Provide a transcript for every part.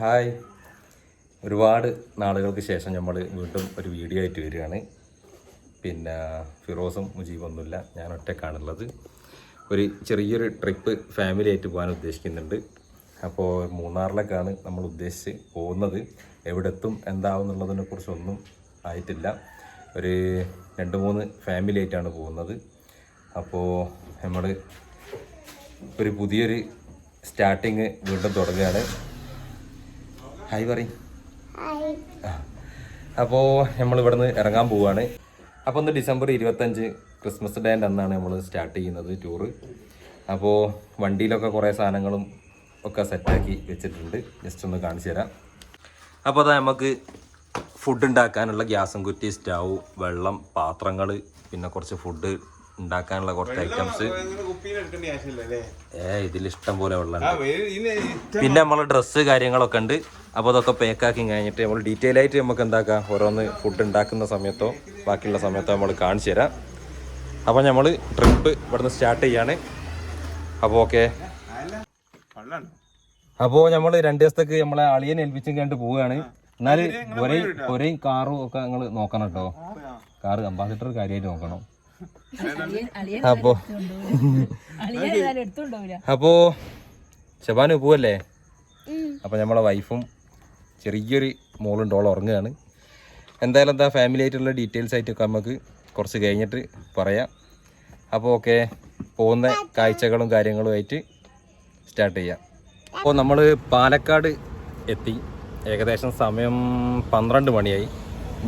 Hi. ഒരുപാട് നാളുകൾക്ക് ശേഷം നമ്മൾ വീണ്ടും ഒരു വീഡിയോ ആയിട്ട് വരികയാണ്. പിന്നെ ഫിറോസും മുജീബൊന്നുമില്ല ഞാൻ ഒറ്റക്കാണുള്ളത്. ഒരു ചെറിയൊരു ട്രിപ്പ് ഫാമിലി ആയിട്ട് പോകാൻ ഉദ്ദേശിക്കുന്നുണ്ട്. അപ്പോൾ മൂന്നാറിലേക്കാണ് നമ്മൾ ഉദ്ദേശിച്ച് പോകുന്നത്. എവിടെ എത്തും എന്താവും എന്നുള്ളതിനെ കുറിച്ചൊന്നും ആയിട്ടില്ല. ഒരു രണ്ട് മൂന്ന് ഫാമിലി ആയിട്ടാണ് പോകുന്നത്. അപ്പോൾ നമ്മൾ ഒരു പുതിയൊരു സ്റ്റാർട്ടിങ് വീണ്ടും തുടങ്ങുകയാണ്. ഹായ് പറയും. അപ്പോൾ നമ്മൾ ഇവിടുന്ന് ഇറങ്ങാൻ പോവുകയാണ് അപ്പോൾ ഒന്ന് ഡിസംബർ ഇരുപത്തഞ്ച് ക്രിസ്മസ് ഡേന്റെ അന്നാണ് നമ്മൾ സ്റ്റാർട്ട് ചെയ്യുന്നത് ടൂറ്. അപ്പോൾ വണ്ടിയിലൊക്കെ കുറേ സാധനങ്ങളും ഒക്കെ സെറ്റാക്കി വെച്ചിട്ടുണ്ട്. ജസ്റ്റ് ഒന്ന് കാണിച്ചു തരാം. അപ്പോൾ അതാ നമുക്ക് ഫുഡ് ഉണ്ടാക്കാനുള്ള ഗ്യാസും കുറ്റി സ്റ്റൗ വെള്ളം പാത്രങ്ങൾ പിന്നെ കുറച്ച് ഫുഡ് ഉണ്ടാക്കാനുള്ള കുറച്ച് ഐറ്റംസ് ഏ ഇതിൽ ഇഷ്ടം പോലെ വെള്ളം പിന്നെ നമ്മളെ ഡ്രസ്സ് കാര്യങ്ങളൊക്കെ ഉണ്ട്. അപ്പോൾ അതൊക്കെ പാക്കാക്കി കഴിഞ്ഞിട്ട് നമ്മൾ ഡീറ്റെയിൽ ആയിട്ട് നമുക്ക് എന്താക്കാം? ഓരോന്ന് ഫുഡ് ഉണ്ടാക്കുന്ന സമയത്തോ ബാക്കിയുള്ള സമയത്തോ നമ്മൾ കാണിച്ചു തരാം. അപ്പോൾ നമ്മൾ ട്രിപ്പ് ഇവിടുന്ന് സ്റ്റാർട്ട് ചെയ്യാണ്. അപ്പോൾ ഓക്കെ അപ്പോൾ നമ്മൾ രണ്ട് ദിവസത്തേക്ക് നമ്മളെ അളിയനെ ഏൽപ്പിച്ചും കണ്ട് പോവുകയാണ്. എന്നാൽ ഒരേ ഒരേ കാറും ഒക്കെ നിങ്ങൾ നോക്കണം കേട്ടോ. കാറ് അംബാസിഡർ കാര്യമായിട്ട് നോക്കണം. അപ്പോ അപ്പോ ശബാന് പോവല്ലേ? അപ്പൊ നമ്മളെ വൈഫും ചെറിയൊരു മോളുണ്ട് ഓൾ ഉറങ്ങുകയാണ്. എന്തായാലും എന്താ ഫാമിലി ആയിട്ടുള്ള ഡീറ്റെയിൽസ് ആയിട്ടൊക്കെ നമുക്ക് കുറച്ച് കഴിഞ്ഞിട്ട് പറയാം. അപ്പോൾ ഓക്കെ പോകുന്ന കാഴ്ചകളും കാര്യങ്ങളും ആയിട്ട് സ്റ്റാർട്ട് ചെയ്യാം. അപ്പോൾ നമ്മൾ പാലക്കാട് എത്തി. ഏകദേശം സമയം പന്ത്രണ്ട് മണിയായി.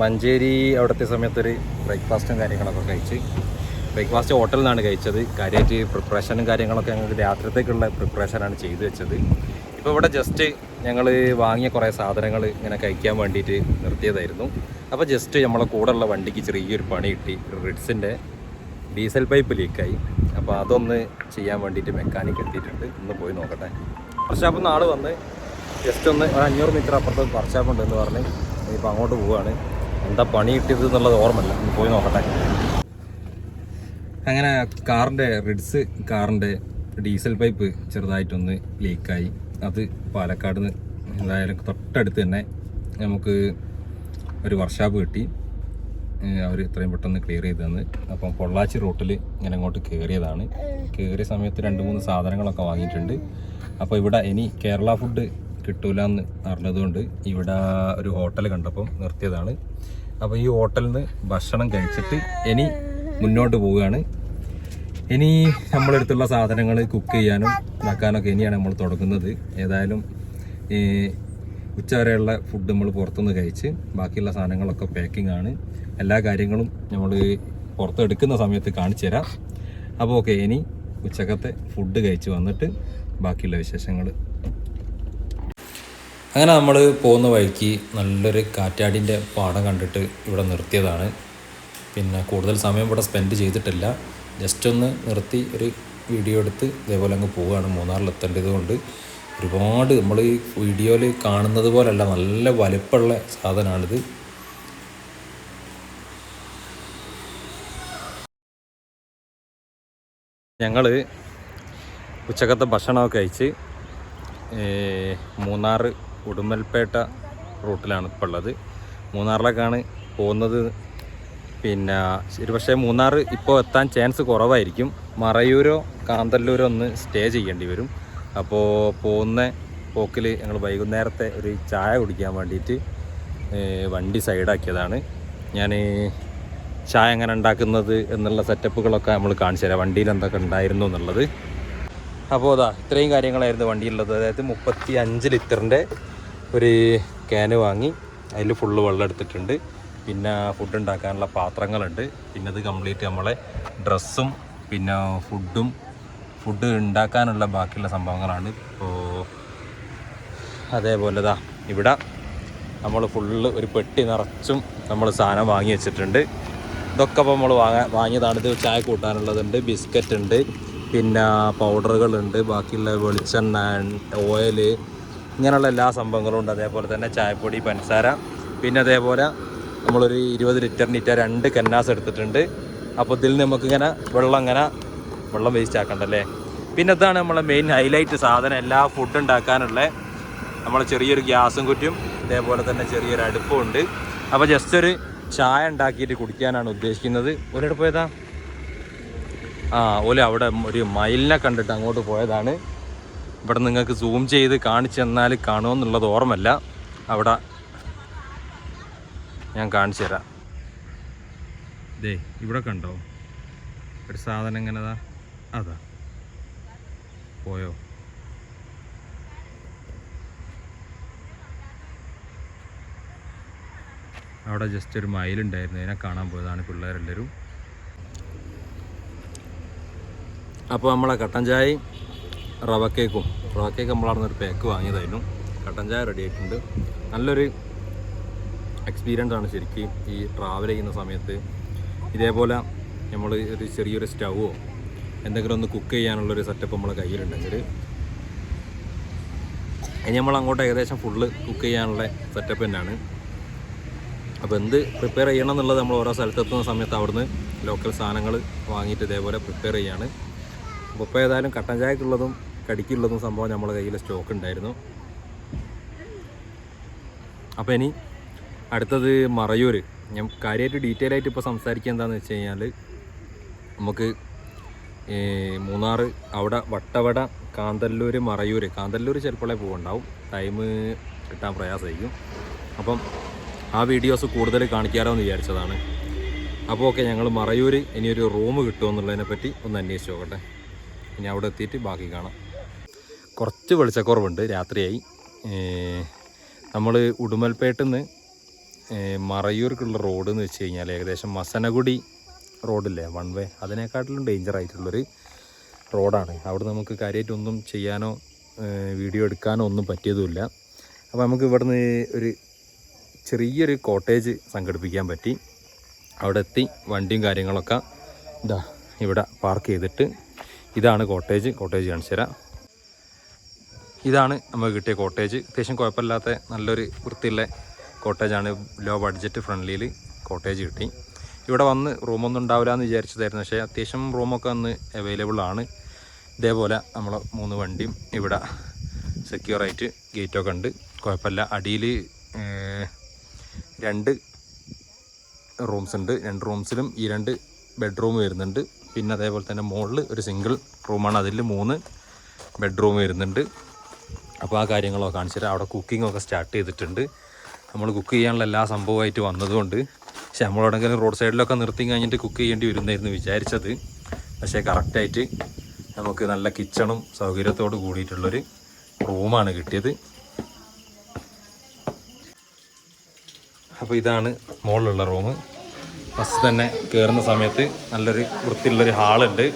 മഞ്ചേരി അവിടുത്തെ സമയത്തൊരു ബ്രേക്ക്ഫാസ്റ്റും കാര്യങ്ങളൊക്കെ കഴിച്ച് ബ്രേക്ക്ഫാസ്റ്റ് ഹോട്ടലിൽ നിന്നാണ് കഴിച്ചത്. കാര്യമായിട്ട് പ്രിപ്പറേഷനും കാര്യങ്ങളൊക്കെ ഞങ്ങൾക്ക് രാത്രിത്തേക്കുള്ള പ്രിപ്പറേഷനാണ് ചെയ്തു വെച്ചത്. ഇപ്പോൾ ഇവിടെ ജസ്റ്റ് ഞങ്ങൾ വാങ്ങിയ കുറേ സാധനങ്ങൾ ഇങ്ങനെ കഴിക്കാൻ വേണ്ടിയിട്ട് നിർത്തിയതായിരുന്നു. അപ്പോൾ ജസ്റ്റ് നമ്മളെ കൂടെയുള്ള വണ്ടിക്ക് ചെറിയൊരു പണി കിട്ടി. റിഡ്സിന്റെ ഡീസൽ പൈപ്പ് ലീക്കായി. അപ്പോൾ അതൊന്ന് ചെയ്യാൻ വേണ്ടിയിട്ട് മെക്കാനിക് എത്തിയിട്ടുണ്ട്. ഒന്ന് പോയി നോക്കട്ടെ. വർഷാപ്പ് ആൾ വന്ന് ജസ്റ്റ് ഒന്ന് ഒരു അഞ്ഞൂറ് മീറ്റർ അപ്പുറത്ത് വർഷാപ്പ് ഉണ്ടെന്ന് പറഞ്ഞ് ഇപ്പോൾ അങ്ങോട്ട് പോവുകയാണ് എന്താ പണി കിട്ടിയത് എന്നുള്ളത് ഓർമ്മല്ല പോയി നോക്കട്ടെ. അങ്ങനെ കാറിന്റെ റിഡ്സ് കാറിന്റെ ഡീസൽ പൈപ്പ് ചെറുതായിട്ടൊന്ന് ലീക്കായി. അത് പാലക്കാട് നിന്ന് എന്തായാലും തൊട്ടടുത്ത് തന്നെ നമുക്ക് ഒരു വർഷാപ്പ് കിട്ടി. അവർ ഇത്രയും പെട്ടെന്ന് ക്ലിയർ ചെയ്ത് തന്ന്. അപ്പം പൊള്ളാച്ചി റൂട്ടിൽ ഇങ്ങനെ അങ്ങോട്ട് കയറിയതാണ് കയറിയ സമയത്ത് രണ്ട് മൂന്ന് സാധനങ്ങളൊക്കെ വാങ്ങിയിട്ടുണ്ട്. അപ്പോൾ ഇവിടെ ഇനി കേരള ഫുഡ് കിട്ടൂല എന്ന് അറിഞ്ഞതുകൊണ്ട് ഇവിടെ ഒരു ഹോട്ടൽ കണ്ടപ്പം നിർത്തിയതാണ്. അപ്പോൾ ഈ ഹോട്ടലിൽ നിന്ന് ഭക്ഷണം കഴിച്ചിട്ട് ഇനി മുന്നോട്ട് പോവുകയാണ്. ഇനി നമ്മളെടുത്തുള്ള സാധനങ്ങൾ കുക്ക് ചെയ്യാനും ഉണ്ടാക്കാനൊക്കെ ഇനിയാണ് നമ്മൾ തുടങ്ങുന്നത്. ഏതായാലും ഈ ഉച്ചവരെയുള്ള ഫുഡ് നമ്മൾ പുറത്തുനിന്ന് കഴിച്ച് ബാക്കിയുള്ള സാധനങ്ങളൊക്കെ പാക്കിംഗ് ആണ്. എല്ലാ കാര്യങ്ങളും നമ്മൾ പുറത്തെടുക്കുന്ന സമയത്ത് കാണിച്ചു തരാം. അപ്പോൾ ഓക്കെ ഇനി ഉച്ചക്കത്തെ ഫുഡ് കഴിച്ച് വന്നിട്ട് ബാക്കിയുള്ള വിശേഷങ്ങൾ. അങ്ങനെ നമ്മൾ പോകുന്ന വഴിക്ക് നല്ലൊരു കാറ്റാടിന്റെ പാടം കണ്ടിട്ട് ഇവിടെ നിർത്തിയതാണ്. പിന്നെ കൂടുതൽ സമയം ഇവിടെ സ്പെൻഡ് ചെയ്തിട്ടില്ല. ജസ്റ്റ് ഒന്ന് നിർത്തി ഒരു വീഡിയോ എടുത്ത് ഇതേപോലെ അങ്ങ് പോവുകയാണ്. മൂന്നാറിൽ എത്തേണ്ടത് കൊണ്ട് ഒരുപാട് നമ്മൾ ഈ വീഡിയോയിൽ കാണുന്നത് പോലല്ല നല്ല വലിപ്പമുള്ള സാധനമാണിത്. ഞങ്ങൾ ഉച്ചക്കത്തെ ഭക്ഷണമൊക്കെ കഴിച്ച് മൂന്നാർ ഉടുമ്പൽപേട്ട റൂട്ടിലാണ് ഇപ്പോൾ ഉള്ളത്. മൂന്നാറിലേക്കാണ് പോകുന്നത് പിന്നെ ശരി പക്ഷേ മൂന്നാർ ഇപ്പോൾ എത്താൻ ചാൻസ് കുറവായിരിക്കും. മറയൂരോ കാന്തല്ലൂരോ ഒന്ന് സ്റ്റേ ചെയ്യേണ്ടി വരും. അപ്പോൾ പോകുന്ന പോക്കിൽ ഞങ്ങൾ വൈകുന്നേരത്തെ ഒരു ചായ കുടിക്കാൻ വേണ്ടിയിട്ട് വണ്ടി സൈഡാക്കിയതാണ് ഞാൻ ചായ എങ്ങനെ ഉണ്ടാക്കുന്നത് എന്നുള്ള സെറ്റപ്പുകളൊക്കെ നമ്മൾ കാണിച്ചു തരാം. വണ്ടിയിൽ എന്തൊക്കെ ഉണ്ടായിരുന്നു എന്നുള്ളത്. അപ്പോൾ അതാ ഇത്രയും കാര്യങ്ങളായിരുന്നു വണ്ടിയിലുള്ളത്. അതായത് മുപ്പത്തി അഞ്ച് ലിറ്ററിന്റെ ഒരു ക്യാന് വാങ്ങി അതിൽ ഫുള്ള് വെള്ളം എടുത്തിട്ടുണ്ട്. പിന്നെ ഫുഡ് ഉണ്ടാക്കാനുള്ള പാത്രങ്ങളുണ്ട്. പിന്നെ അത് കംപ്ലീറ്റ് നമ്മളെ ഡ്രസ്സും പിന്നെ ഫുഡും ഫുഡ് ഉണ്ടാക്കാനുള്ള ബാക്കിയുള്ള സംഭവങ്ങളാണ്. ഇപ്പോൾ അതേപോലെ ദാ ഇവിടെ നമ്മൾ ഫുള്ള് ഒരു പെട്ടി നിറച്ചും നമ്മൾ സാധനം വാങ്ങി വെച്ചിട്ടുണ്ട്. ഇതൊക്കെ നമ്മൾ വാങ്ങാൻ വാങ്ങിയതാണ്. ഇത് ചായ കൂട്ടാനുള്ളതുണ്ട് ബിസ്ക്കറ്റ് ഉണ്ട് പിന്നെ പൗഡറുകളുണ്ട് ബാക്കിയുള്ള വെളിച്ചെണ്ണ ഓയിൽ ഇങ്ങനെയുള്ള എല്ലാ സംഭവങ്ങളും ഉണ്ട്. അതേപോലെ തന്നെ ചായപ്പൊടി പഞ്ചസാര പിന്നെ അതേപോലെ നമ്മളൊരു ഇരുപത് ലിറ്ററിനിറ്റ രണ്ട് കന്നാസ് എടുത്തിട്ടുണ്ട്. അപ്പോൾ ഇതിൽ നമുക്ക് ഇങ്ങനെ വെള്ളം ഇങ്ങനെ വെള്ളം വേസ്റ്റ് ആക്കണ്ടല്ലേ? പിന്നെ ഇതാണ് നമ്മളെ മെയിൻ ഹൈലൈറ്റ് സാധനം. എല്ലാ ഫുഡ് ഉണ്ടാക്കാനുള്ള നമ്മളെ ചെറിയൊരു ഗ്യാസും കുറ്റും ഇതേപോലെ തന്നെ ചെറിയൊരു അടുപ്പും ഉണ്ട്. അപ്പോൾ ജസ്റ്റ് ഒരു ചായ ഉണ്ടാക്കിയിട്ട് കുടിക്കാനാണ് ഉദ്ദേശിക്കുന്നത്. ഒരിടത്ത് പോയതാ? ആ ഓലെ അവിടെ ഒരു മയിലിനെ കണ്ടിട്ട് അങ്ങോട്ട് പോയതാണ്. ഇവിടെ നിങ്ങൾക്ക് സൂം ചെയ്ത് കാണിച്ചു തന്നാൽ കാണുമെന്നുള്ളത് ഓർമ്മല്ല അവിടെ ഞാൻ കാണിച്ചു തരാം. ദേ ഇവിടെ കണ്ടോ? ഒരു സാധനം എങ്ങനെതാ അതാ. പോയോ? അവിടെ ജസ്റ്റ് ഒരു മയിലുണ്ടായിരുന്നു അതിനെ കാണാൻ പോയതാണ് പിള്ളേരെല്ലാവരും അപ്പോൾ നമ്മളെ കട്ടൻ ചായയും റവ കേക്കും റവ കേക്ക് നമ്മളവിടെ ഒരു പാക്ക് വാങ്ങിയതായിരുന്നു. കട്ടൻ ചായ റെഡി ആയിട്ടുണ്ട്. നല്ലൊരു എക്സ്പീരിയൻസ് ആണ് ശരിക്കും ഈ ട്രാവൽ ചെയ്യുന്ന സമയത്ത്. ഇതേപോലെ നമ്മൾ ഒരു ചെറിയൊരു സ്റ്റൗവോ എന്തെങ്കിലും ഒന്ന് കുക്ക് ചെയ്യാനുള്ളൊരു സെറ്റപ്പ് നമ്മളെ കയ്യിലുണ്ടെങ്കിൽ ഇനി നമ്മൾ അങ്ങോട്ട് ഏകദേശം ഫുള്ള് കുക്ക് ചെയ്യാനുള്ള സെറ്റപ്പ് തന്നെയാണ്. അപ്പോൾ എന്ത് പ്രിപ്പയർ ചെയ്യണം എന്നുള്ളത് നമ്മൾ ഓരോ സ്ഥലത്തെത്തുന്ന സമയത്ത് അവിടുന്ന് ലോക്കൽ സാധനങ്ങൾ വാങ്ങിയിട്ട് ഇതേപോലെ പ്രിപ്പയർ ചെയ്യാണ്. അപ്പോൾ ഇപ്പോൾ ഏതായാലും കട്ടൻ ചായക്കുള്ളതും കടിക്കുള്ളതും സംഭവം നമ്മളെ കയ്യിൽ സ്റ്റോക്ക് ഉണ്ടായിരുന്നു. അപ്പോൾ ഇനി അടുത്തത് മറയൂർ ഞാൻ കാര്യമായിട്ട് ഡീറ്റെയിൽ ആയിട്ട് ഇപ്പോൾ സംസാരിക്കുക എന്താണെന്ന് വെച്ച് കഴിഞ്ഞാൽ നമുക്ക് മൂന്നാർ അവിടെ വട്ടവട കാന്തല്ലൂർ മറയൂർ കാന്തല്ലൂർ ചിലപ്പോഴേ പോകുണ്ടാവും ടൈം കിട്ടാൻ പ്രയാസമായിരിക്കും. അപ്പം ആ വീഡിയോസ് കൂടുതൽ കാണിക്കാറോ എന്ന് വിചാരിച്ചതാണ്. അപ്പോൾ ഓക്കെ ഞങ്ങൾ മറയൂർ ഇനിയൊരു റൂം കിട്ടുമെന്നുള്ളതിനെ പറ്റി ഒന്ന് അന്വേഷിച്ച് നോക്കട്ടെ. ഇനി അവിടെ എത്തിയിട്ട് ബാക്കി കാണാം. കുറച്ച് വെളിച്ചക്കുറവുണ്ട് രാത്രിയായി. നമ്മൾ ഉടുമൽപേട്ടിൽ നിന്ന് മറയൂർക്കുള്ള റോഡ് എന്ന് വെച്ച് കഴിഞ്ഞാൽ ഏകദേശം മസനഗുഡി റോഡില്ലേ വൺ വേ അതിനേക്കാട്ടിലും ഡേഞ്ചർ ആയിട്ടുള്ളൊരു റോഡാണ്. അവിടെ നമുക്ക് കാര്യമായിട്ടൊന്നും ചെയ്യാനോ വീഡിയോ എടുക്കാനോ ഒന്നും പറ്റിയതുമില്ല. അപ്പോൾ നമുക്ക് ഇവിടുന്ന് ഒരു ചെറിയൊരു കോട്ടേജ് സംഘടിപ്പിക്കാൻ പറ്റി. അവിടെ എത്തി വണ്ടിയും കാര്യങ്ങളൊക്കെ ഇതാ ഇവിടെ പാർക്ക് ചെയ്തിട്ട് ഇതാണ് കോട്ടേജ്. കോട്ടേജ് കാണിച്ചു തരാം. ഇതാണ് നമുക്ക് കിട്ടിയ കോട്ടേജ്. അത്യാവശ്യം കുഴപ്പമില്ലാത്ത നല്ലൊരു വൃത്തിയുള്ള കോട്ടേജാണ് ലോ ബഡ്ജറ്റ് ഫ്രണ്ട്ലിയിൽ കോട്ടേജ് കിട്ടി. ഇവിടെ വന്ന് റൂമൊന്നും ഉണ്ടാവില്ല എന്ന് വിചാരിച്ചതായിരുന്നു. പക്ഷേ അത്യാവശ്യം റൂമൊക്കെ അന്ന് അവൈലബിൾ ആണ്. ഇതേപോലെ നമ്മൾ മൂന്ന് വണ്ടിയും ഇവിടെ സെക്യൂറായിട്ട് ഗേറ്റൊക്കെ ഉണ്ട്. കുഴപ്പമില്ല. അടിയിൽ രണ്ട് റൂംസ് ഉണ്ട്. രണ്ട് റൂംസിലും ഈ രണ്ട് ബെഡ്റൂം വരുന്നുണ്ട്. പിന്നെ അതേപോലെ തന്നെ മുകളിൽ ഒരു സിംഗിൾ റൂമാണ് അതിൽ മൂന്ന് ബെഡ്റൂം വരുന്നുണ്ട്. അപ്പോൾ ആ കാര്യങ്ങളൊക്കെ കാണിച്ചിട്ട് അവിടെ കുക്കിംഗ് ഒക്കെ സ്റ്റാർട്ട് ചെയ്തിട്ടുണ്ട്. നമ്മൾ കുക്ക് ചെയ്യാനുള്ള എല്ലാ സംഭവമായിട്ട് വന്നതുകൊണ്ട് പക്ഷെ നമ്മളെവിടെങ്കിലും റോഡ് സൈഡിലൊക്കെ നിർത്തി കഴിഞ്ഞിട്ട് കുക്ക് ചെയ്യേണ്ടി വരുന്നായിരുന്നു വിചാരിച്ചത്. പക്ഷേ കറക്റ്റായിട്ട് നമുക്ക് നല്ല കിച്ചണും സൗകര്യത്തോട് കൂടിയിട്ടുള്ളൊരു റൂമാണ് കിട്ടിയത്. അപ്പോൾ ഇതാണ് മുകളിലുള്ള റൂം ഫസ്റ്റ് തന്നെ കയറുന്ന സമയത്ത് നല്ലൊരു വൃത്തിയുള്ളൊരു ഹാളുണ്ട്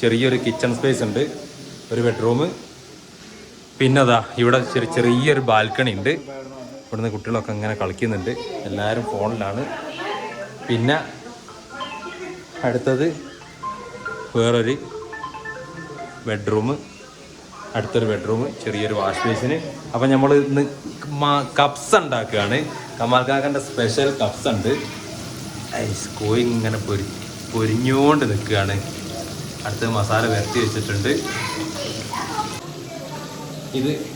ചെറിയൊരു കിച്ചൺ സ്പേസ് ഉണ്ട്. ഒരു ബെഡ്റൂം പിന്നെ അതാ ഇവിടെ ചെറിയ ചെറിയൊരു ബാൽക്കണി ഉണ്ട്. ഇവിടുന്ന് കുട്ടികളൊക്കെ ഇങ്ങനെ കളിക്കുന്നുണ്ട്. എല്ലാവരും ഫോണിലാണ്. പിന്നെ അടുത്തത് വേറൊരു ബെഡ്റൂം. അടുത്തൊരു ബെഡ്റൂം ചെറിയൊരു വാഷ് ബേസിന് അപ്പം നമ്മൾ ഇന്ന് കപ്സ് ഉണ്ടാക്കുകയാണ്. കമാൽക്കാക്കന്റെ സ്പെഷ്യൽ കപ്സ് ഉണ്ട്. കോയി ഇങ്ങനെ പൊരി പൊരിഞ്ഞുകൊണ്ട് നിൽക്കുകയാണ്. അടുത്ത മസാല വരട്ടി വെച്ചിട്ടുണ്ട്. ഇത്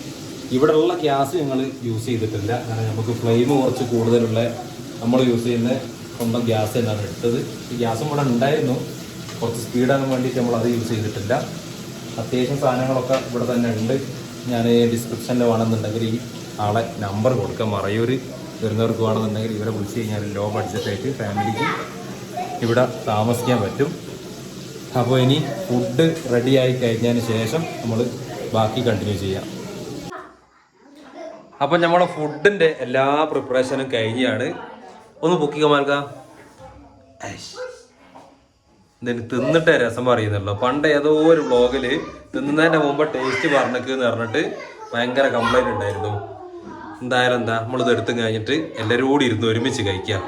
ഇവിടെയുള്ള ഗ്യാസ് ഞങ്ങൾ യൂസ് ചെയ്തിട്ടില്ല. കാരണം നമുക്ക് ഫ്ലെയിം കുറച്ച് കൂടുതലുള്ള നമ്മൾ യൂസ് ചെയ്യുന്ന സ്വന്തം ഗ്യാസ് തന്നെയാണ് എടുത്തത്. ഈ ഗ്യാസും ഇവിടെ ഉണ്ടായിരുന്നു. കുറച്ച് സ്പീഡാകാൻ വേണ്ടിയിട്ട് നമ്മൾ അത് യൂസ് ചെയ്തിട്ടില്ല. അത്യാവശ്യം സാധനങ്ങളൊക്കെ ഇവിടെ തന്നെ ഉണ്ട്. ഞാൻ ഡിസ്ക്രിപ്ഷനിൽ വേണമെന്നുണ്ടെങ്കിൽ ഈ ആളെ നമ്പർ കൊടുക്കാം. മറയൂർ വരുന്നവർക്ക് വേണമെന്നുണ്ടെങ്കിൽ ഇവരെ വിളിച്ച് കഴിഞ്ഞാൽ ലോ ബഡ്ജറ്റായിട്ട് ഫാമിലിക്ക് ഇവിടെ താമസിക്കാൻ പറ്റും. അപ്പോൾ ഇനി ഫുഡ് റെഡിയായി കഴിഞ്ഞതിന് ശേഷം നമ്മൾ ബാക്കി കണ്ടിന്യൂ ചെയ്യാം. അപ്പം നമ്മുടെ ഫുഡിന്റെ എല്ലാ പ്രിപ്പറേഷനും കഴിഞ്ഞാണ്. ഒന്ന് ബുക്ക് മാൽക്ക? ഇതിന് തിന്നിട്ടേ രസം പറയുന്നുള്ളൂ. പണ്ട് ഏതോ ഒരു വ്ളോഗിൽ തിന്നതിന്റെ മുമ്പ് ടേസ്റ്റ് പറഞ്ഞേക്ക് എന്ന് പറഞ്ഞിട്ട് ഭയങ്കര കംപ്ലൈന്റ് ഉണ്ടായിരുന്നു. എന്തായാലും എന്താ ഇത് എടുത്തു കഴിഞ്ഞിട്ട് എല്ലാവരും കൂടി ഇരുന്ന് ഒരുമിച്ച് കഴിക്കാം.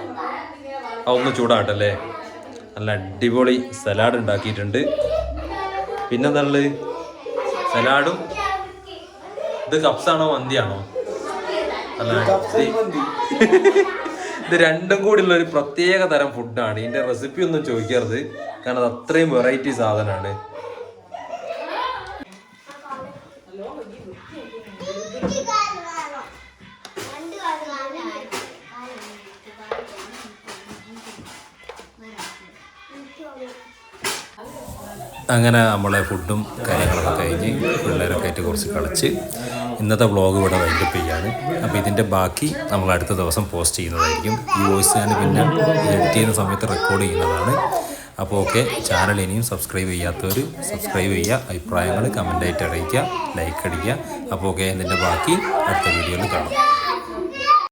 ആ ഒന്ന് ചൂടാട്ടല്ലേ നല്ല അടിപൊളി സലാഡ് ഉണ്ടാക്കിയിട്ടുണ്ട്. പിന്നെന്താ സലാഡും ഇത് കപ്സാണോ മന്തിയാണോ? ഇത് രണ്ടും കൂടി ഉള്ള ഒരു പ്രത്യേക തരം ഫുഡാണ്. ഇതിന്റെ റെസിപ്പി ഒന്നും ചോദിക്കരുത്. കാരണം അത് അത്രയും വെറൈറ്റി സാധനമാണ്. അങ്ങനെ നമ്മളെ ഫുഡും കാര്യങ്ങളൊക്കെ കഴിഞ്ഞ് പിള്ളേരൊക്കെ ആയിട്ട് കുറച്ച് കളിച്ച് ഇന്നത്തെ വ്ലോഗ് ഇവിടെ വൈൻഡപ്പ് ചെയ്യാണ്. അപ്പോൾ ഇതിന്റെ ബാക്കി നമ്മൾ അടുത്ത ദിവസം പോസ്റ്റ് ചെയ്യുന്നതായിരിക്കും. ഈ വോയിസ് ഞാൻ പിന്നെ എഡിറ്റ് ചെയ്യുന്ന സമയത്ത് റെക്കോർഡ് ചെയ്യുന്നതാണ്. അപ്പോൾ ഓക്കെ ചാനൽ ഇനിയും സബ്സ്ക്രൈബ് ചെയ്യാത്തവർ സബ്സ്ക്രൈബ് ചെയ്യുക അഭിപ്രായങ്ങൾ കമന്റായിട്ട് അറിയിക്കുക ലൈക്ക് അടിക്കുക. അപ്പോൾ ഓക്കെ ഇതിന്റെ ബാക്കി അടുത്ത വീഡിയോയിൽ കാണാം.